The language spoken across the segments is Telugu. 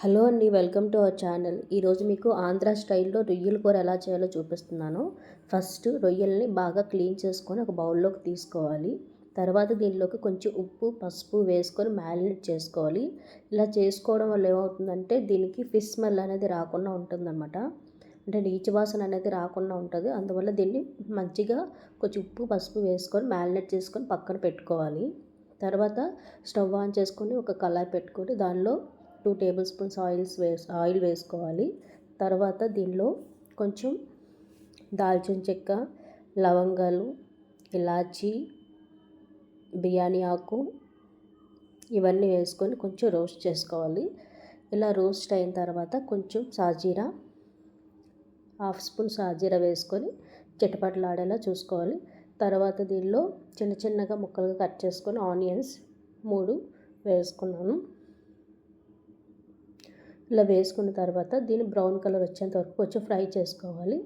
హలో అండి వెల్కమ్ టు అవర్ ఛానల్. ఈరోజు మీకు ఆంధ్ర స్టైల్లో రొయ్యల కూర ఎలా చేయాలో చూపిస్తున్నాను. ఫస్ట్ రొయ్యల్ని బాగా క్లీన్ చేసుకొని ఒక బౌల్లోకి తీసుకోవాలి. తర్వాత దీనిలోకి కొంచెం ఉప్పు పసుపు వేసుకొని మ్యారినేట్ చేసుకోవాలి. ఇలా చేసుకోవడం వల్ల ఏమవుతుందంటే దీనికి ఫిష్ స్మెల్ అనేది రాకుండా ఉంటుందన్నమాట. అంటే నీచు వాసన అనేది రాకుండా ఉంటుంది. అందువల్ల దీన్ని మంచిగా కొంచెం ఉప్పు పసుపు వేసుకొని మ్యారినేట్ చేసుకొని పక్కన పెట్టుకోవాలి. తర్వాత స్టవ్ ఆన్ చేసుకొని ఒక కళాయి పెట్టుకొని దానిలో టూ టేబుల్ స్పూన్స్ ఆయిల్స్ వేస్ ఆయిల్ వేసుకోవాలి. తర్వాత దీనిలో కొంచెం దాల్చిన చెక్క లవంగాలు ఇలాచి బిర్యానీ ఆకు ఇవన్నీ వేసుకొని కొంచెం రోస్ట్ చేసుకోవాలి. ఇలా రోస్ట్ అయిన తర్వాత కొంచెం సాజీరా హాఫ్ స్పూన్ సాజీరా వేసుకొని చిటపటలాడేలా చూసుకోవాలి. తర్వాత దీనిలో చిన్న చిన్నగా ముక్కలుగా కట్ చేసుకొని ఆనియన్స్ మూడు వేసుకున్నాను. ఇలా వేసుకున్న తర్వాత దీన్ని బ్రౌన్ కలర్ వచ్చేంత వరకు కొంచెం ఫ్రై చేసుకోవాలి.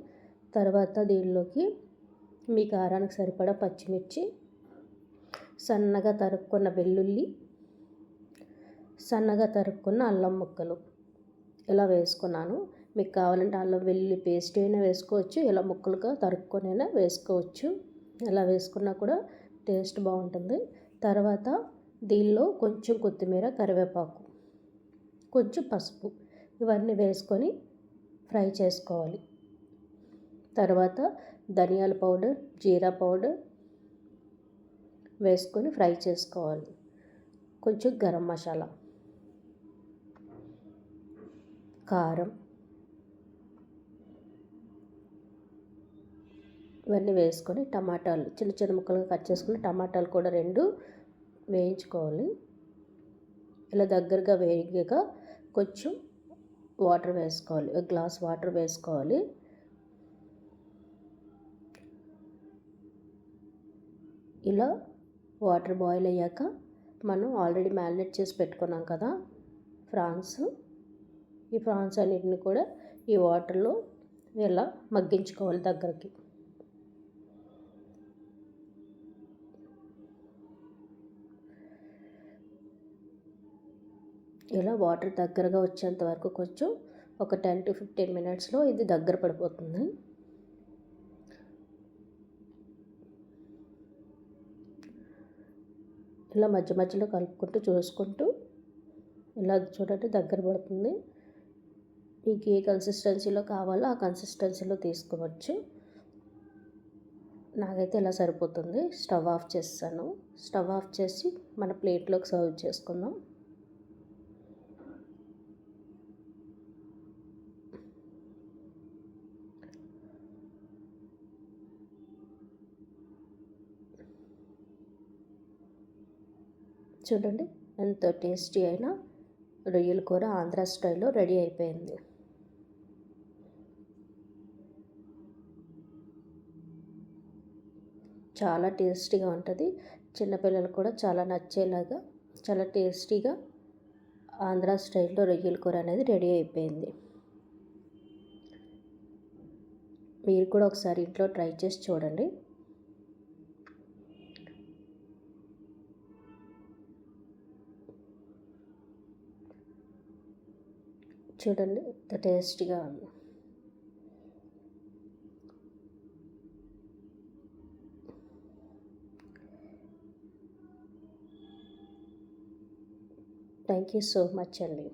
తర్వాత దీనిలోకి మీ కారానికి సరిపడా పచ్చిమిర్చి సన్నగా తరుక్కున్న వెల్లుల్లి సన్నగా తరుక్కున్న అల్లం ముక్కలు ఇలా వేసుకున్నాను. మీకు కావాలంటే అల్లం వెల్లుల్లి పేస్ట్ అయినా వేసుకోవచ్చు ఇలా ముక్కలుగా తరుక్కునైనా వేసుకోవచ్చు. ఇలా వేసుకున్నా కూడా టేస్ట్ బాగుంటుంది. తర్వాత దీనిలో కొంచెం కొత్తిమీర కరివేపాకు కొంచెం పసుపు ఇవన్నీ వేసుకొని ఫ్రై చేసుకోవాలి. తర్వాత ధనియాల పౌడర్ జీరా పౌడర్ వేసుకొని ఫ్రై చేసుకోవాలి. కొంచెం గరం మసాలా కారం ఇవన్నీ వేసుకొని టమాటాలు చిన్న చిన్న ముక్కలుగా కట్ చేసుకుని టమాటాలు కూడా రెండు వేయించుకోవాలి. ఇలా దగ్గరగా వేగాక కొంచెం వాటర్ వేసుకోవాలి. ఒక గ్లాస్ వాటర్ వేసుకోవాలి. ఇలా వాటర్ బాయిల్ అయ్యాక మనం ఆల్రెడీ మ్యారినేట్ చేసి పెట్టుకున్నాం కదా ఫ్రాన్స్. ఈ ఫ్రాన్స్ అన్నిటిని కూడా ఈ వాటర్లో ఇలా మగ్గించుకోవాలి దగ్గరికి. ఇలా వాటర్ దగ్గరగా వచ్చేంత వరకు కొంచెం ఒక టెన్ టు ఫిఫ్టీన్ మినిట్స్లో ఇది దగ్గర పడిపోతుంది. ఇలా మధ్య మధ్యలో కలుపుకుంటూ చూసుకుంటూ ఇలా చూడండి దగ్గర పడుతుంది. మీకు ఏ కన్సిస్టెన్సీలో కావాలో ఆ కన్సిస్టెన్సీలో తీసుకోవచ్చు. నాకైతే ఇలా సరిపోతుంది. స్టవ్ ఆఫ్ చేస్తాను. స్టవ్ ఆఫ్ చేసి మన ప్లేట్లోకి సర్వ్ చేసుకుందాం. చూడండి. ఎంత టేస్టీ అయినా రొయ్యల కూర ఆంధ్ర స్టైల్లో రెడీ అయిపోయింది. చాలా టేస్టీగా ఉంటుంది. చిన్నపిల్లలు కూడా చాలా నచ్చేలాగా చాలా టేస్టీగా ఆంధ్ర స్టైల్లో రొయ్యల కూర అనేది రెడీ అయిపోయింది. మీరు కూడా ఒకసారి ఇంట్లో ట్రై చేసి చూడండి. చూడండి ఎంత టేస్టీగా ఉంది. థ్యాంక్ యూ సో మచ్ అండి.